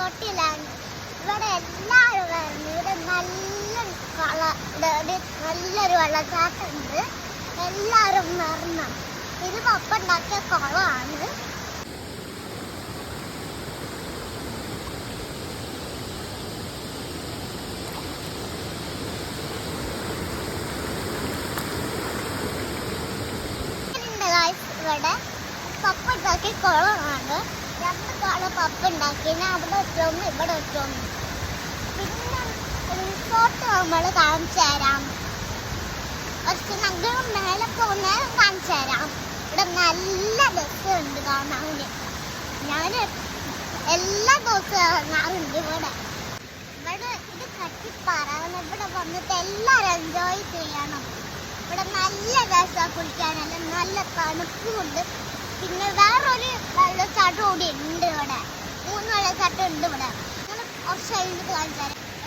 റിസോർട്ടിലാണ് ഇവിടെ എല്ലാവരും വരുന്നു. ഇവിടെ നല്ല വള നല്ലൊരു വെള്ളച്ചാട്ടമുണ്ട് എല്ലാവരും വരണം. ഇത് പപ്പ ഉണ്ടാക്കിയ കുളമാണ്. ഇവിടെ. പപ്പ ഉണ്ടാക്കിയ കുളമാണ്. രണ്ട് കുളം പപ്പ ഉണ്ടാക്കിയാൽ അവിടെ വെച്ചോന്ന് ഇവിടെ വെച്ചോന്ന് പിന്നെ റിസോർട്ട് നമ്മൾ കാണിച്ചു തരാം. പക്ഷെ ഞങ്ങൾ മേലെ പോകുന്നത് കാണിച്ചു തരാം. ഇവിടെ നല്ല രസമുണ്ട് കാണാൻ ഞാൻ എല്ലാ ദിവസവും ഇറങ്ങാറുണ്ട് ഇവിടെ. ഇവിടെ ഇത് കട്ടിപ്പാറാണ് ഇവിടെ വന്നിട്ട് എല്ലാവരും എൻജോയ് ചെയ്യണം. ഇവിടെ നല്ല രസമാണ് കുളിക്കാനല്ല. നല്ല തണുപ്പുമുണ്ട്. പിന്നെ വേറൊരു വെള്ളച്ചാട്ടം കൂടി ഉണ്ട് ഇവിടെ. മൂന്ന് വെള്ളച്ചാട്ടം ഉണ്ട് ഇവിടെ. കുറച്ച്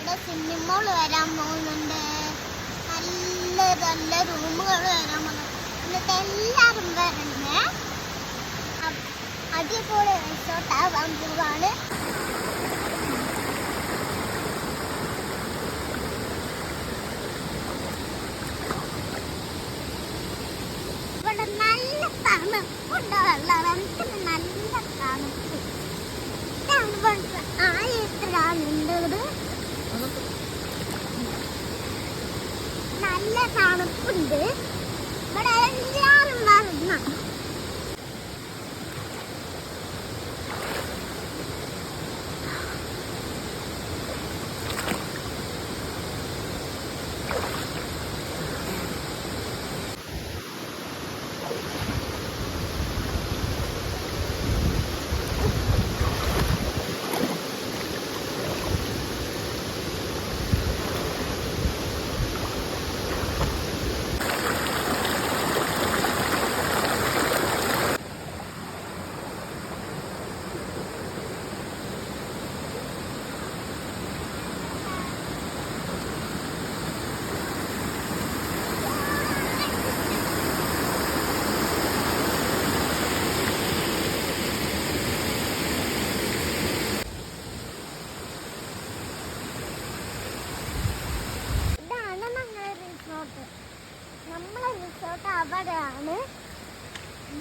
ഇവിടെ സ്വിമ്മിംഗ് വരാൻ പോകുന്നുണ്ട്. നല്ല നല്ല റൂമുകൾ വരാൻ പോകുന്നു എന്നിട്ട് എല്ലാവരും വരണേ. അടിപൊളി റിസോർട്ട് ആവാൻ പോവാണ് ഇവിടെ നല്ല തണുപ്പുണ്ട് വെള്ളത്തിന് നല്ല തണുപ്പ്. തണുപ്പ് ആയിരത്തിലാണുണ്ട് നല്ല തണുപ്പുണ്ട്. ഇവിടെ എല്ലാവരും വരണം ഇതാണ് ഞങ്ങളെ റിസോർട്ട് നമ്മളെ റിസോർട്ട് അവിടെയാണ് ഞാൻ ഇവിടെയാണ്. അവിടെയാണ്.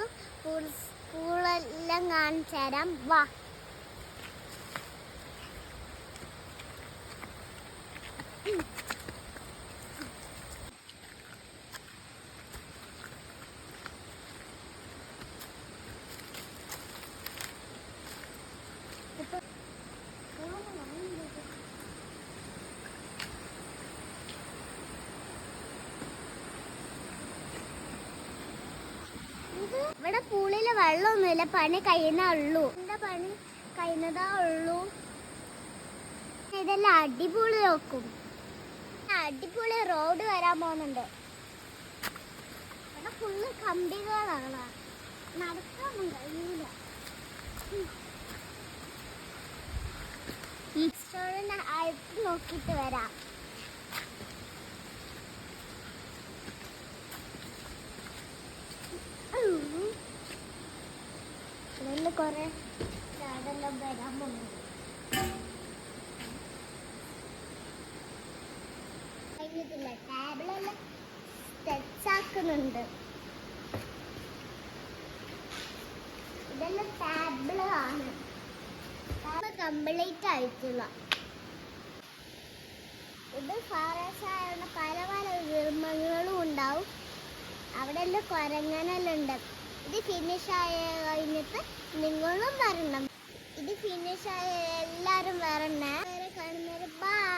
റെസ്റ്റോറൻസും സ്കൂളെല്ലാം കാണിച്ചു തരാം വാ ഇത് ഇവിടെ പൂളിൽ വെള്ളമൊന്നുമില്ല. പണി കഴിയുന്നേ ഉള്ളൂ. എന്താ പണി? കഴിയുന്നതാ ഉള്ളൂ. ഇതെല്ലാം അടിപൊളി നോക്കും അടിപൊളി റോഡ് വരാൻ പോകുന്നുണ്ട്. ഇവിടെ ഫുള്ള് കമ്പികളാണ്. നടക്കാനൊന്നും കഴിയൂല. റെസ്റ്റോറന്റ് അടുത്ത് നോക്കിയിട്ട് വരാം. കുറെ ചാടെല്ലാം വരാൻ പോകുന്നു. കഴിഞ്ഞിട്ടില്ല. ടേബിളെല്ലാം ഇതെല്ലാം കംപ്ലീറ്റ് ആയിട്ടില്ല. ഇത് ആയതുകൊണ്ട് പല പല വിർമ്മങ്ങളും ഉണ്ടാവും. അവിടെ എല്ലാം കുരങ്ങനെല്ലാം ഉണ്ട്. ഇത് ഫിനിഷ് ആയ കഴിഞ്ഞിട്ട് നിങ്ങളും വരണം. ഇത് ഫിനിഷ് ആയ എല്ലാവരും വരണേ. കാണുന്നവർ ബൈ